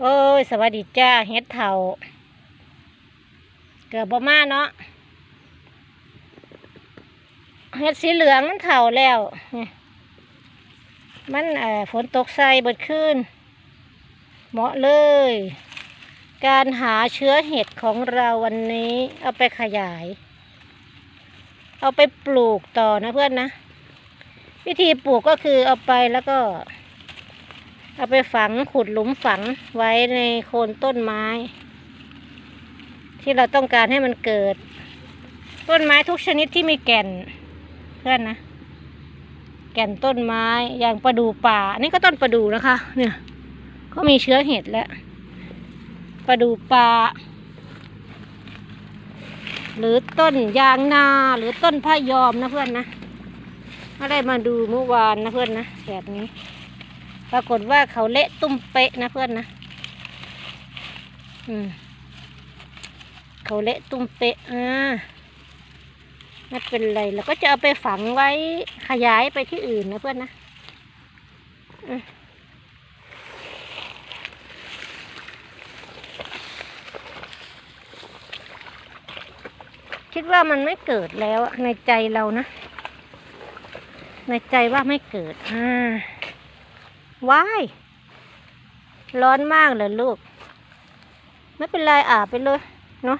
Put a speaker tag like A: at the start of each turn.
A: โอ้ย สวัสดีจ้าเฮ็ดเถาเกือบบ่มาเนาะเฮ็ดสีเหลืองมันเถาแล้ว มันเอ่อฝนตกใส่เบิดขึ้น เหมาะเลย การหาเชื้อเห็ดของเราวันนี้ เอาไปขยาย เอาไปปลูกต่อนะเพื่อนนะ วิธีปลูกก็คือเอาไปแล้วก็ เอาไปฝังขุดหลุมฝังไว้ในโคนต้นไม้ ที่เราต้องการให้มันเกิด ต้นไม้ทุกชนิดที่มีแก่นเพื่อนนะ แก่นต้นไม้อย่างประดู่ป่า นี่ก็ต้นประดู่นะคะ เนี่ยก็มีเชื้อเห็ดแล้วประดู่ป่า หรือต้นยางนาหรือต้นพะยอมนะเพื่อนนะไม่ได้มาดูเมื่อวานนะเพื่อนนะแบบนี้ ปรากฏว่าเขาเละตุ้มเป๊ะนะเพื่อนนะอืมเขาเละตุ้มเป๊ะอ่าไม่เป็นไรเราก็จะเอาไปฝังไว้ขยายไปที่อื่นนะเพื่อนนะคิดว่ามันไม่เกิดแล้วในใจเรานะ ในใจว่าไม่เกิดอ่า ว้าย ร้อนมากเลยลูก ไม่เป็นไรอาบไปเลย เนาะ